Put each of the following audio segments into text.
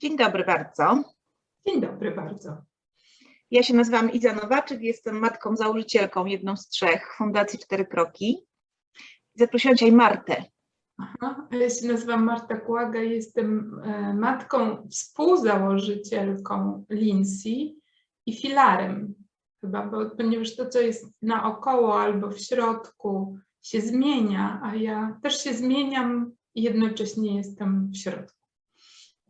Dzień dobry bardzo. Dzień dobry bardzo. Ja się nazywam Iza Nowaczyk, jestem matką założycielką, jedną z trzech Fundacji Cztery Kroki. Zaprosiłam dzisiaj Martę. Aha, ja się nazywam Marta Kłaga, jestem e, matką, współzałożycielką Lindsay i filarem chyba, bo, ponieważ to, co jest naokoło albo w środku się zmienia, a ja też się zmieniam i jednocześnie jestem w środku.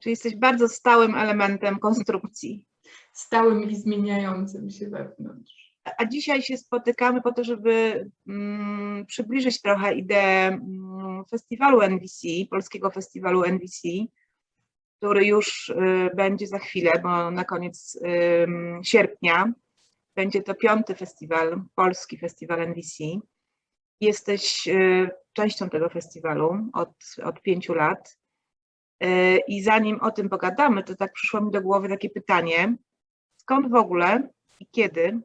Czyli jesteś bardzo stałym elementem konstrukcji. Stałym i zmieniającym się wewnątrz. A dzisiaj się spotykamy po to, żeby mm, przybliżyć trochę ideę mm, festiwalu NVC, polskiego festiwalu NVC, który już y, będzie za chwilę, bo na koniec y, sierpnia będzie to piąty festiwal, polski festiwal NVC. Jesteś y, częścią tego festiwalu od, od pięciu lat. Y, I zanim o tym pogadamy, to tak przyszło mi do głowy takie pytanie, skąd w ogóle i kiedy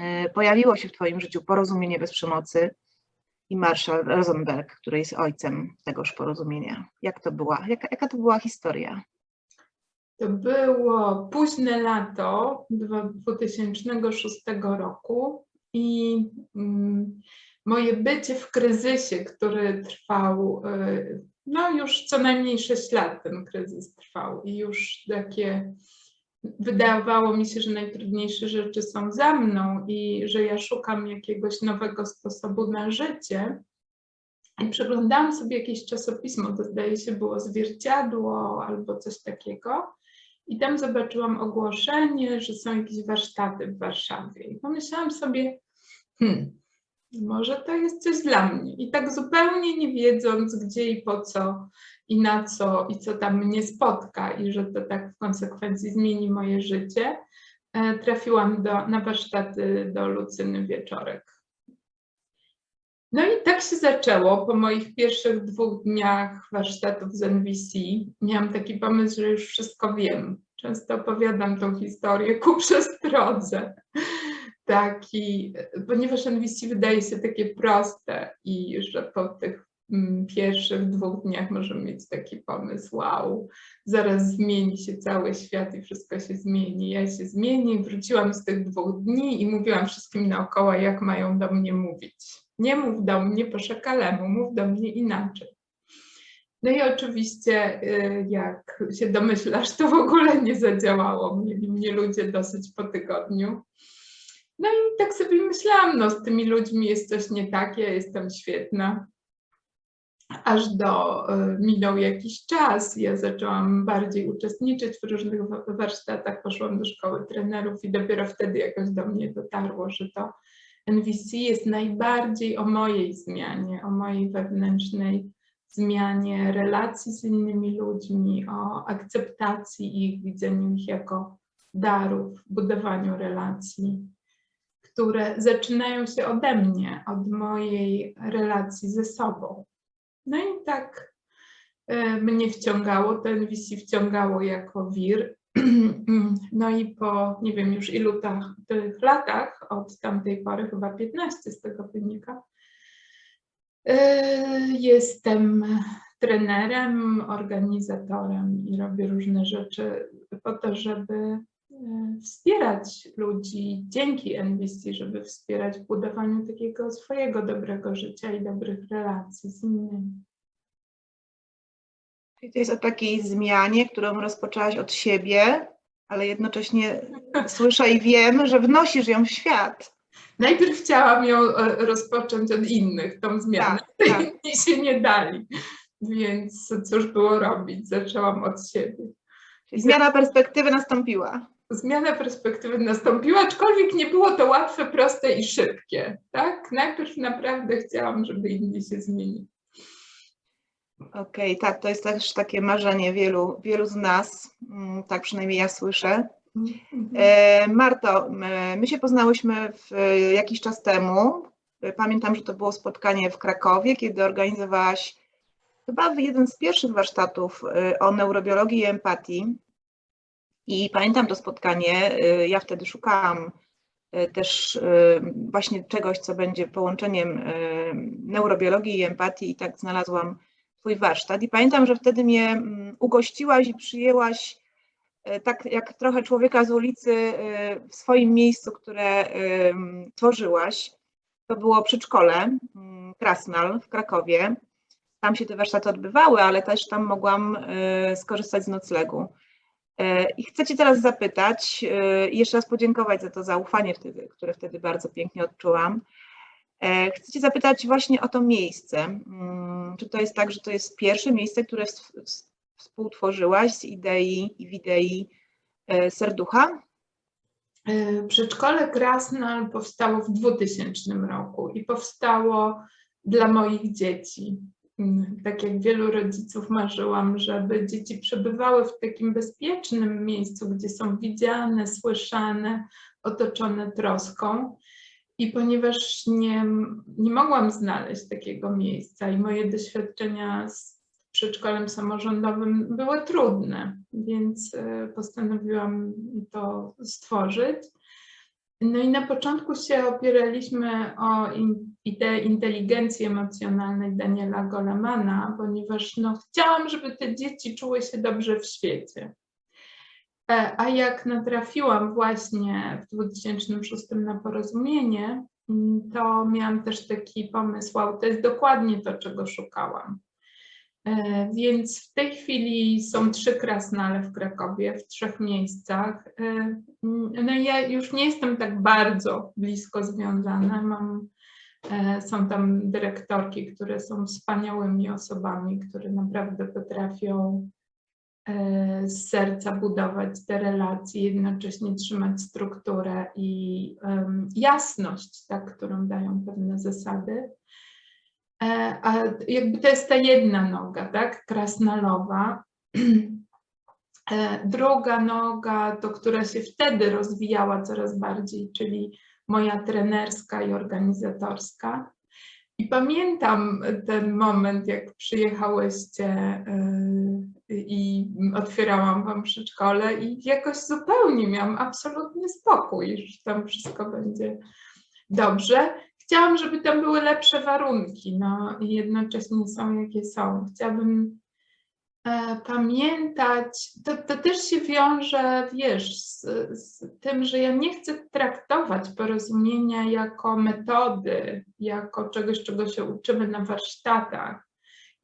y, pojawiło się w Twoim życiu porozumienie bez przemocy i Marshall Rosenberg, który jest ojcem tegoż porozumienia? Jak to była? Jaka, jaka to była historia? To było późne lato 2006 roku i mm, moje bycie w kryzysie, który trwał, y, no już co najmniej 6 lat ten kryzys trwał i już takie wydawało mi się, że najtrudniejsze rzeczy są za mną i że ja szukam jakiegoś nowego sposobu na życie. I przeglądałam sobie jakieś czasopismo, to zdaje się było zwierciadło albo coś takiego. I tam zobaczyłam ogłoszenie, że są jakieś warsztaty w Warszawie. I pomyślałam sobie, hmm, może to jest coś dla mnie. I tak zupełnie nie wiedząc, gdzie i po co, i na co, i co tam mnie spotka, i że to tak w konsekwencji zmieni moje życie, e, trafiłam do, na warsztaty do Lucyny Wieczorek. No i tak się zaczęło. Po moich pierwszych dwóch dniach warsztatów z NVC miałam taki pomysł, że już wszystko wiem. Często opowiadam tą historię ku przestrodze. Taki, ponieważ NVC wydaje się takie proste i że po tych mm, pierwszych dwóch dniach możemy mieć taki pomysł, wow, zaraz zmieni się cały świat i wszystko się zmieni. Ja się zmienię, wróciłam z tych dwóch dni i mówiłam wszystkim naokoło, jak mają do mnie mówić nie mów do mnie po szakalemu, mów do mnie inaczej. No i oczywiście, y, jak się domyślasz, to w ogóle nie zadziałało. Mieli mnie ludzie dosyć po tygodniu. No i tak sobie myślałam, no z tymi ludźmi jest coś nie tak, ja jestem świetna. Aż do y, minął jakiś czas, ja zaczęłam bardziej uczestniczyć w różnych warsztatach, poszłam do szkoły trenerów i dopiero wtedy jakoś do mnie dotarło, że to NVC jest najbardziej o mojej zmianie, o mojej wewnętrznej zmianie relacji z innymi ludźmi, o akceptacji ich, widzeniu ich jako darów, budowaniu relacji, które zaczynają się ode mnie, od mojej relacji ze sobą. No i tak y, mnie wciągało, to NVC wciągało jako wir No i po nie wiem już ilu ta, tych latach, od tamtej pory, chyba 15 z tego wynika, y, jestem trenerem, organizatorem i robię różne rzeczy po to, żeby wspierać ludzi dzięki NBC, żeby wspierać w budowaniu takiego swojego dobrego życia i dobrych relacji z innymi. Czyli to jest o takiej zmianie, którą rozpoczęłaś od siebie, ale jednocześnie słyszę i wiem, że wnosisz ją w świat. Najpierw chciałam ją e, rozpocząć od innych, tą zmianę. Tak, tak. Inni się nie dali, więc cóż było robić? Zaczęłam od siebie. Zmiana perspektywy nastąpiła. Zmiana perspektywy nastąpiła, aczkolwiek nie było to łatwe, proste i szybkie. Tak? Najpierw naprawdę chciałam, żeby inni się zmienili. Okej, okay, tak, to jest też takie marzenie wielu, wielu z nas, mm, tak przynajmniej ja słyszę. Mhm. E, Marto, my się poznałyśmy w, jakiś czas temu. Pamiętam, że to było spotkanie w Krakowie, kiedy organizowałaś chyba jeden z pierwszych warsztatów e, o neurobiologii i empatii. I pamiętam to spotkanie, e, ja wtedy szukałam też właśnie czegoś, co będzie połączeniem neurobiologii i empatii i tak znalazłam Twój warsztat i pamiętam, że wtedy mnie mm, ugościłaś i przyjęłaś tak jak trochę człowieka z ulicy w swoim miejscu, które tworzyłaś. To było przedszkole mm, Krasnal w Krakowie. Tam się te warsztaty odbywały, ale też tam mogłam skorzystać z noclegu. E, I chcę Cię teraz zapytać e, i jeszcze raz podziękować za to zaufanie, wtedy, które wtedy bardzo pięknie odczułam. E, Chcę Cię zapytać właśnie o to miejsce. Mm, Czy to jest tak, że to jest pierwsze miejsce, które współtworzyłaś z idei i w idei serducha? Przedszkole Krasnal powstało w 2000 roku i powstało dla moich dzieci. Tak jak wielu rodziców marzyłam, żeby dzieci przebywały w takim bezpiecznym miejscu, gdzie są widziane, słyszane, otoczone troską. I ponieważ nie, nie mogłam znaleźć takiego miejsca i moje doświadczenia z przedszkolem samorządowym były trudne, więc e, postanowiłam to stworzyć. No i na początku się opieraliśmy o ideę inteligencji emocjonalnej Daniela Golemana, ponieważ no, chciałam, żeby te dzieci czuły się dobrze w świecie. E, A jak natrafiłam właśnie w 2006 na porozumienie, mm, to miałam też taki pomysł, wow, to jest dokładnie to, czego szukałam. E, Więc w tej chwili są trzy krasnale w Krakowie, w trzech miejscach. E, mm, No ja już nie jestem tak bardzo blisko związana. Mam, e, są tam dyrektorki, które są wspaniałymi osobami, które naprawdę potrafią z serca budować te relacje, jednocześnie trzymać strukturę i jasność, tak, którą dają pewne zasady. E, A jakby to jest ta jedna noga, tak, krasnalowa. E, Druga noga, to która się wtedy rozwijała coraz bardziej, czyli moja trenerska i organizatorska. I pamiętam ten moment, jak przyjechałyście e, i otwierałam wam przedszkole i jakoś zupełnie miałam absolutny spokój, że tam wszystko będzie dobrze. Chciałam, żeby tam były lepsze warunki, no i jednocześnie są jakie są. Chciałabym e, pamiętać, to, to też się wiąże, wiesz, z, z tym, że ja nie chcę traktować porozumienia jako metody, jako czegoś, czego się uczymy na warsztatach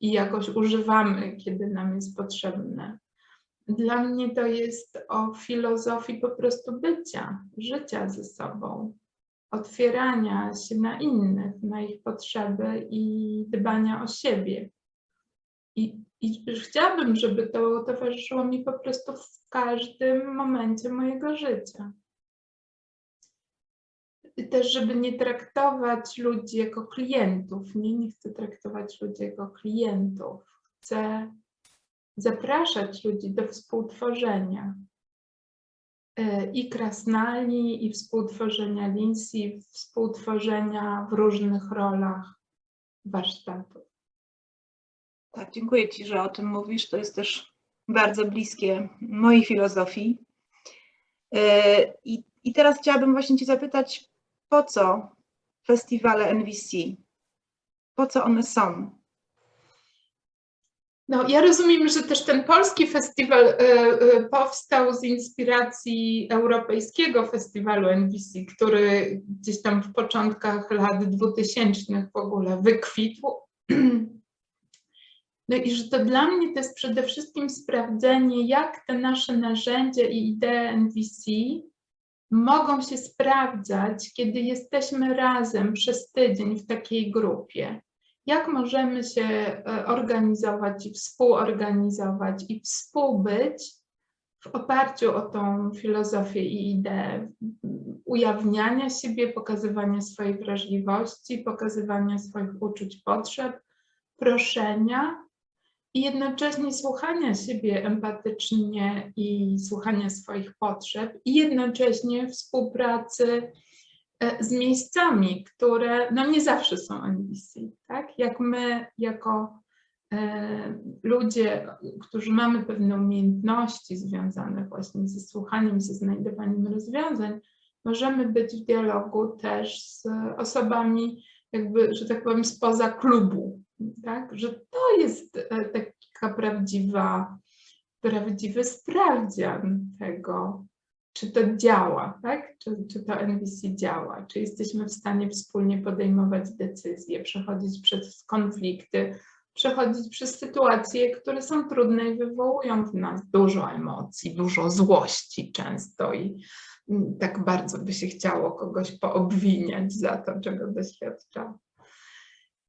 i jakoś używamy, kiedy nam jest potrzebne. Dla mnie to jest o filozofii po prostu bycia, życia ze sobą, otwierania się na innych, na ich potrzeby i dbania o siebie. I, i chciałabym, żeby to towarzyszyło mi po prostu w każdym momencie mojego życia. I też, żeby nie traktować ludzi jako klientów. Nie, nie chcę traktować ludzi jako klientów. Chcę zapraszać ludzi do współtworzenia. E, I krasnali, i współtworzenia Lindsay, współtworzenia w różnych rolach warsztatów. Tak, dziękuję Ci, że o tym mówisz. To jest też bardzo bliskie mojej filozofii. E, I, I teraz chciałabym właśnie Cię zapytać, po co festiwale NVC? Po co one są? No, ja rozumiem, że też ten polski festiwal e, e, powstał z inspiracji europejskiego festiwalu NBC, który gdzieś tam w początkach lat 2000 w ogóle wykwitł. No i że to dla mnie to jest przede wszystkim sprawdzenie, jak te nasze narzędzia i idee NVC mogą się sprawdzać, kiedy jesteśmy razem przez tydzień w takiej grupie jak możemy się e, organizować i współorganizować i współbyć w oparciu o tą filozofię i ideę ujawniania siebie, pokazywania swojej wrażliwości, pokazywania swoich uczuć, potrzeb, proszenia i jednocześnie słuchania siebie empatycznie i słuchania swoich potrzeb i jednocześnie współpracy z miejscami, które no nie zawsze są NBC, tak? Jak my jako e, ludzie, którzy mamy pewne umiejętności związane właśnie ze słuchaniem, ze znajdowaniem rozwiązań, możemy być w dialogu też z osobami jakby, że tak powiem, spoza klubu, tak? Że to jest e, taka prawdziwa, prawdziwy sprawdzian tego, czy to działa, tak? Czy, czy to NVC działa, czy jesteśmy w stanie wspólnie podejmować decyzje, przechodzić przez konflikty, przechodzić przez sytuacje, które są trudne i wywołują w nas dużo emocji, dużo złości często i mm, tak bardzo by się chciało kogoś poobwiniać za to, czego doświadcza.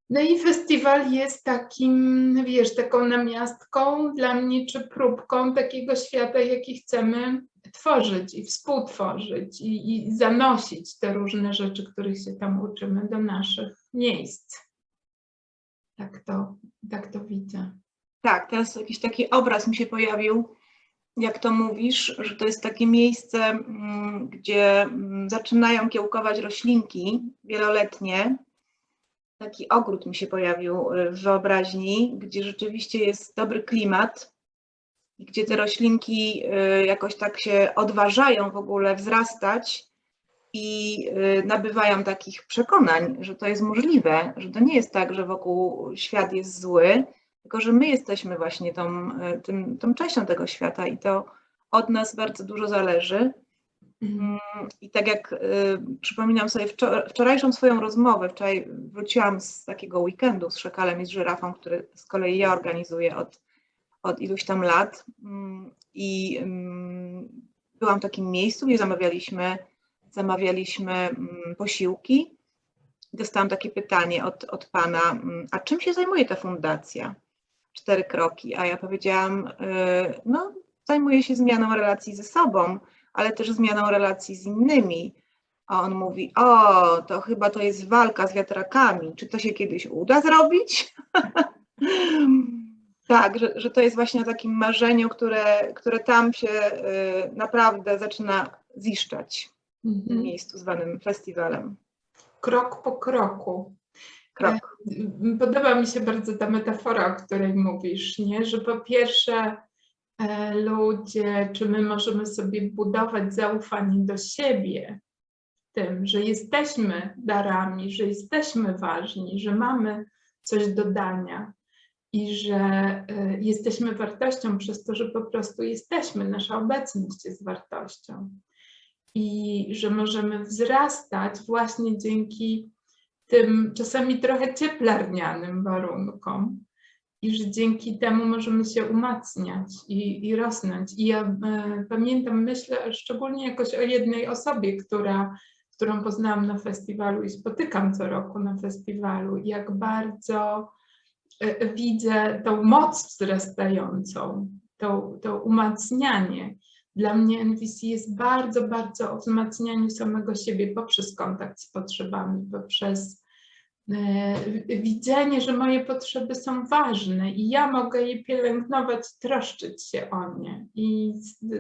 No i festiwal jest takim, wiesz, taką namiastką dla mnie, czy próbką takiego świata, jaki chcemy tworzyć i współtworzyć i, i zanosić te różne rzeczy, których się tam uczymy do naszych miejsc. Tak to, tak to widzę. Tak, teraz jakiś taki obraz mi się pojawił, jak to mówisz, że to jest takie miejsce, mm, gdzie mm, zaczynają kiełkować roślinki wieloletnie. Taki ogród mi się pojawił w wyobraźni, gdzie rzeczywiście jest dobry klimat gdzie te roślinki y, jakoś tak się odważają w ogóle wzrastać i y, nabywają takich przekonań, że to jest możliwe, że to nie jest tak, że wokół świat jest zły, tylko że my jesteśmy właśnie tą, y, tym, tą częścią tego świata i to od nas bardzo dużo zależy. Mm, I tak jak y, przypominam sobie wczor- wczorajszą swoją rozmowę, wczoraj wróciłam z takiego weekendu z szakalem i z żyrafą, który z kolei ja organizuję od, od iluś tam lat. Mm, I mm, byłam w takim miejscu, gdzie zamawialiśmy, zamawialiśmy mm, posiłki. Dostałam takie pytanie od, od pana, a czym się zajmuje ta fundacja? Cztery kroki, a ja powiedziałam, y, no zajmuję się zmianą relacji ze sobą, ale też zmianą relacji z innymi. A on mówi, o, to chyba to jest walka z wiatrakami. Czy to się kiedyś uda zrobić? tak, że, że to jest właśnie o takim marzeniu, które, które tam się y, naprawdę zaczyna ziszczać w tym Mhm. miejscu zwanym festiwalem. Krok po kroku. Krok. Podoba mi się bardzo ta metafora, o której mówisz, nie? że po pierwsze e, ludzie, czy my możemy sobie budować zaufanie do siebie w tym, że jesteśmy darami, że jesteśmy ważni, że mamy coś do dania i że e, jesteśmy wartością przez to, że po prostu jesteśmy, nasza obecność jest wartością i że możemy wzrastać właśnie dzięki tym czasami trochę cieplarnianym warunkom i że dzięki temu możemy się umacniać i, i rosnąć. I ja e, pamiętam, myślę szczególnie jakoś o jednej osobie, która, którą poznałam na festiwalu i spotykam co roku na festiwalu, jak bardzo widzę tą moc wzrastającą, to, to umacnianie. Dla mnie NVC jest bardzo, bardzo o wzmacnianiu samego siebie poprzez kontakt z potrzebami, poprzez e, widzenie, że moje potrzeby są ważne i ja mogę je pielęgnować, troszczyć się o nie. I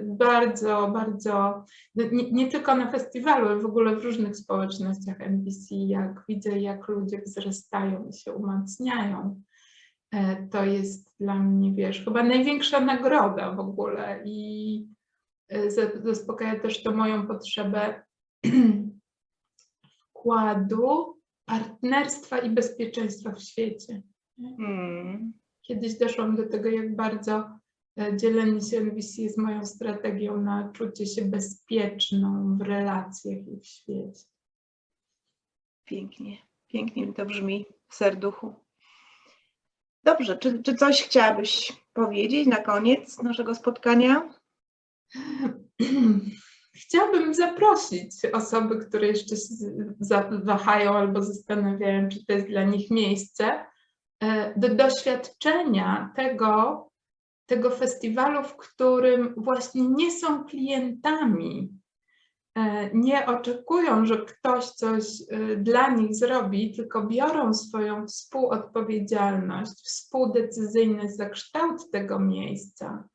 bardzo, bardzo, nie, nie tylko na festiwalu, ale w ogóle w różnych społecznościach NVC, jak widzę, jak ludzie wzrastają i się umacniają. E, To jest dla mnie, wiesz, chyba największa nagroda w ogóle i e, za- zaspokaja też to moją potrzebę wkładu, partnerstwa i bezpieczeństwa w świecie. Hmm. Kiedyś doszłam do tego, jak bardzo e, dzielenie się NVC jest moją strategią na czucie się bezpieczną w relacjach i w świecie. Pięknie, pięknie mi to brzmi w serduchu. Dobrze, czy, czy coś chciałabyś powiedzieć na koniec naszego spotkania? Chciałabym zaprosić osoby, które jeszcze się wahają albo zastanawiają, czy to jest dla nich miejsce, e, do doświadczenia tego, tego festiwalu, w którym właśnie nie są klientami, nie oczekują, że ktoś coś e, dla nich zrobi, tylko biorą swoją współodpowiedzialność, współdecyzyjność za kształt tego miejsca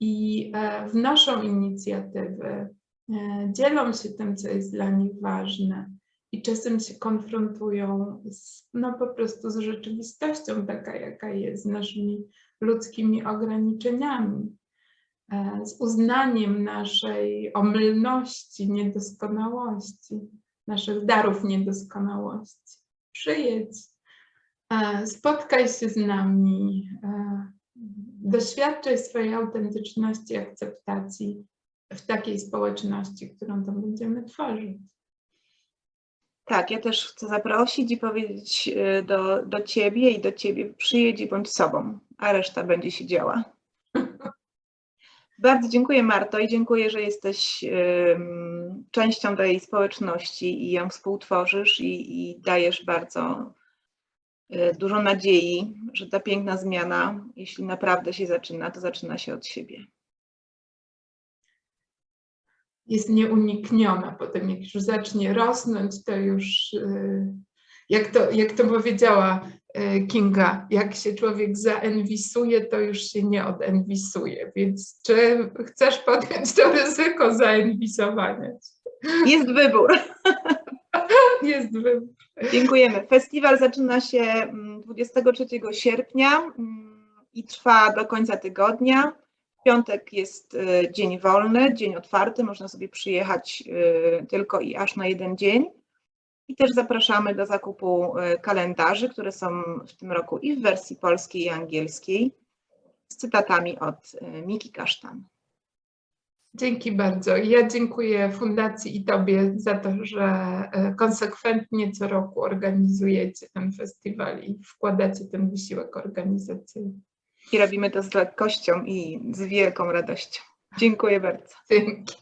i e, wnoszą inicjatywy, e, dzielą się tym, co jest dla nich ważne i czasem się konfrontują z, no po prostu z rzeczywistością taka, jaka jest, z naszymi ludzkimi ograniczeniami, e, z uznaniem naszej omylności, niedoskonałości, naszych darów niedoskonałości. Przyjedź, E, Spotkaj się z nami, e, doświadczaj swojej autentyczności, akceptacji w takiej społeczności, którą tam będziemy tworzyć. Tak, ja też chcę zaprosić i powiedzieć do, do ciebie i do ciebie przyjedź i bądź sobą, a reszta będzie się działa. Bardzo dziękuję Marto i dziękuję, że jesteś częścią tej społeczności i ją współtworzysz i, i dajesz bardzo y, dużo nadziei, że ta piękna zmiana, jeśli naprawdę się zaczyna, to zaczyna się od siebie. jest nieunikniona. Potem jak już zacznie rosnąć, to już, y, jak to, jak to powiedziała y, Kinga, jak się człowiek zaenwisuje, to już się nie odenwisuje. Więc czy chcesz podjąć to ryzyko zaenwisowania? Jest wybór. Jest wybór. Dziękujemy. Festiwal zaczyna się mm, 23 sierpnia mm, i trwa do końca tygodnia. W piątek jest y, dzień wolny, dzień otwarty, można sobie przyjechać y, tylko i aż na jeden dzień. I też zapraszamy do zakupu y, kalendarzy, które są w tym roku i w wersji polskiej i angielskiej, z cytatami od y, Miki Kasztan. Dzięki bardzo. Ja dziękuję Fundacji i Tobie za to, że e, konsekwentnie co roku organizujecie ten festiwal i wkładacie ten wysiłek organizacyjny. I robimy to z lekkością i z wielką radością. Dziękuję bardzo. Dzięki.